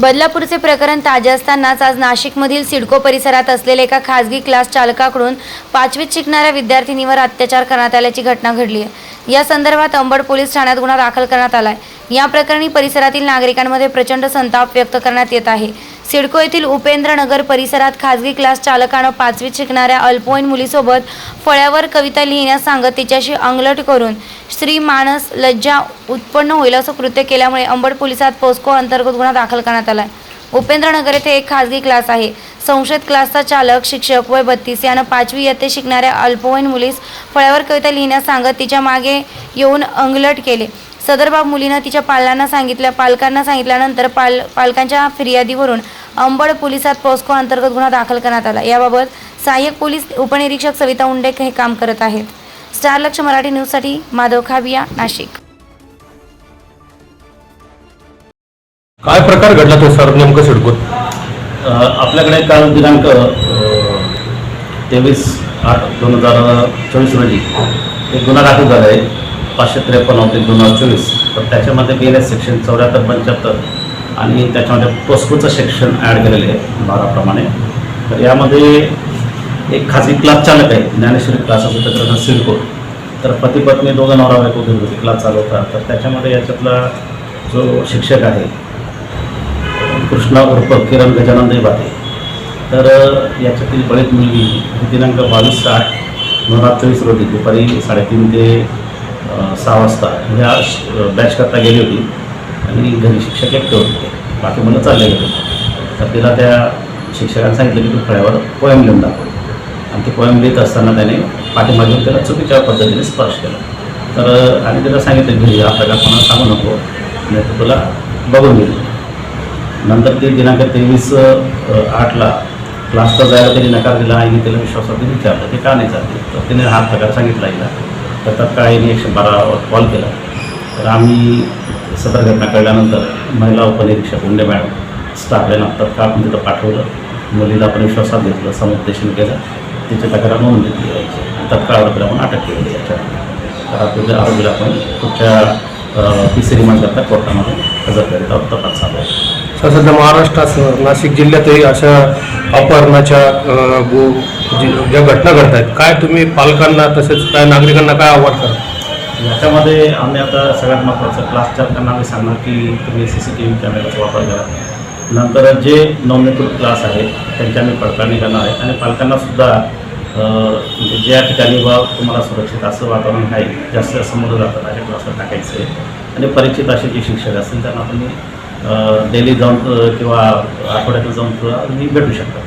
बदलापूरचे प्रकरण ताजे असतानाच आज नाशिकमधील सिडको परिसरात असलेल्या एका खासगी क्लास चालकाकडून पाचवीत शिकणाऱ्या विद्यार्थिनीवर अत्याचार करण्यात आल्याची घटना घडली आहे. या संदर्भात अंबड पोलीस ठाण्यात गुन्हा दाखल करण्यात आला आहे या प्रकरणी परिसरातील नागरिकांमध्ये प्रचंड संताप व्यक्त करण्यात येत आहे. सिडको येथील उपेंद्रनगर परिसरात खासगी क्लास चालकानं पाचवीत शिकणाऱ्या अल्पवयीन मुलीसोबत फळ्यावर कविता लिहिण्यास सांगत तिच्याशी अंगलट करून श्री माणस लज्जा उत्पन्न होईल असं कृत्य केल्यामुळे अंबड पोलिसात पोस्को अंतर्गत गुन्हा दाखल करण्यात आला आहे उपेंद्रनगर येथे एक खासगी क्लास आहे. संशयित क्लासचा चालक शिक्षक वय बत्तीस यानं पाचवी इयत्तेत शिकणाऱ्या अल्पवयीन मुलीस फळ्यावर कविता लिहिण्यास सांगत तिच्यामागे येऊन अंगलट केले. सदर बाब मुलीनं तिच्या पालकांना सांगितल्या पालकांना सांगितल्यानंतर पाल पालकांच्या फिर्यादीवरून अंबड पोलिसात पोस्को अंतर्गत गुन्हा दाखल करण्यात आला. याबाबत सहाय्यक पोलीस उपनिरीक्षक सविता उंडेक हे काम करत आहेत. स्टार लक्ष मराठी न्यूजसाठी माधव खाबिया नाशिक. काय प्रकार घडला तो सर? नेमकं सिडकोत. अ, आपल्याकडे काल दिनांक तेवीस आठ दोन हजार चोवीस रोजी एक गुन्हा दाखल झाला आहे. पाचशे त्रेपन्न होते दोन हजार चोवीस. तर त्याच्यामध्ये बी एन एस सेक्शन चौऱ्याहत्तर पंच्याहत्तर आणि त्याच्यामध्ये पोस्कोचं सेक्शन ॲड केलेले आहे भागाप्रमाणे तर यामध्ये एक खाजगी क्लास चालक आहे ज्ञानेश्वरी क्लास असतो त्याचं सिडको. तर पती पत्नी दोघं नवरा बायको होती क्लास चालवतात तर त्याच्यामध्ये याच्यातला जो शिक्षक आहे कृष्णा उर्फ किरण गजानन देवाते तर याच्यातील बळीत मुलगी दिनांक बावीस आठ दोन हजार चोवीस रोजी दुपारी साडेतीन ते सहा वाजता. म्हणजे ह्या बॅच करता गेली होती. आणि घरी शिक्षक एकटे होते. बाकी मुलं चालले गेले तर तिला त्या शिक्षकांनी सांगितलं की तू फळ्यावर पोयम लिहून दाखव. आणि ते पोयम लिहित असताना त्याने पाठीमागे त्याला चुकीच्या पद्धतीने स्पर्श केला. तर आणि त्याला सांगितलं घरी हा प्रकार कोणाला सांगू नको. नाही तर तुला बघून घेईल. नंतर ते दिनांक तेवीस आठला क्लासचा जायला तरी नकार दिला. आणि तिला विश्वासात विचारलं की का नाही चालते तर तिने हा प्रकार सांगितला हिला तर तत्काळ आईने एकशे बारावर कॉल. केला तर आम्ही सदर घटना कळल्यानंतर महिला उपनिरीक्षक उंडे मॅडम स्टाफ यांना तत्काळ आपण तिथं पाठवलं. मुलीला आपण विश्वासात घेतलं समुपदेशन केलं. तिची तक्रार नोंद घेतली. यायची तत्काळ आरोपीला आपण अटक केली याच्या. तर आरोपीला आरोपीला आपण पुढच्या तिसरी रिमांडकरता कोर्टामध्ये हजर करीत आहोत. तपास चालू आहे. सध्या महाराष्ट्रात नाशिक जिल्ह्यातही अशा अपहरणाच्या ज्या घटना घडत आहेत काय तुम्ही पालकांना तसेच काय नागरिकांना काय आव्हान करा? याच्यामध्ये आम्ही आता सगळ्यात महत्त्वाचं क्लास चालकांना आम्ही सांगणार की तुम्ही सी सी टी व्ही कॅमेऱ्याचा वापर करा. नंतर जे नोंदणीकृत क्लास आहेत त्यांची आम्ही पडताळणी करणार आहे. आणि पालकांनासुद्धा म्हणजे ज्या ठिकाणी बा तुम्हाला सुरक्षित असं वातावरण आहे जास्त समोर जातात अशा क्लासला टाकायचं. आहे आणि परिचित असे जे शिक्षक असतील त्यांना तुम्ही डेली जाऊन किंवा आठवड्यातून जाऊन सुद्धा तुम्ही भेटू शकता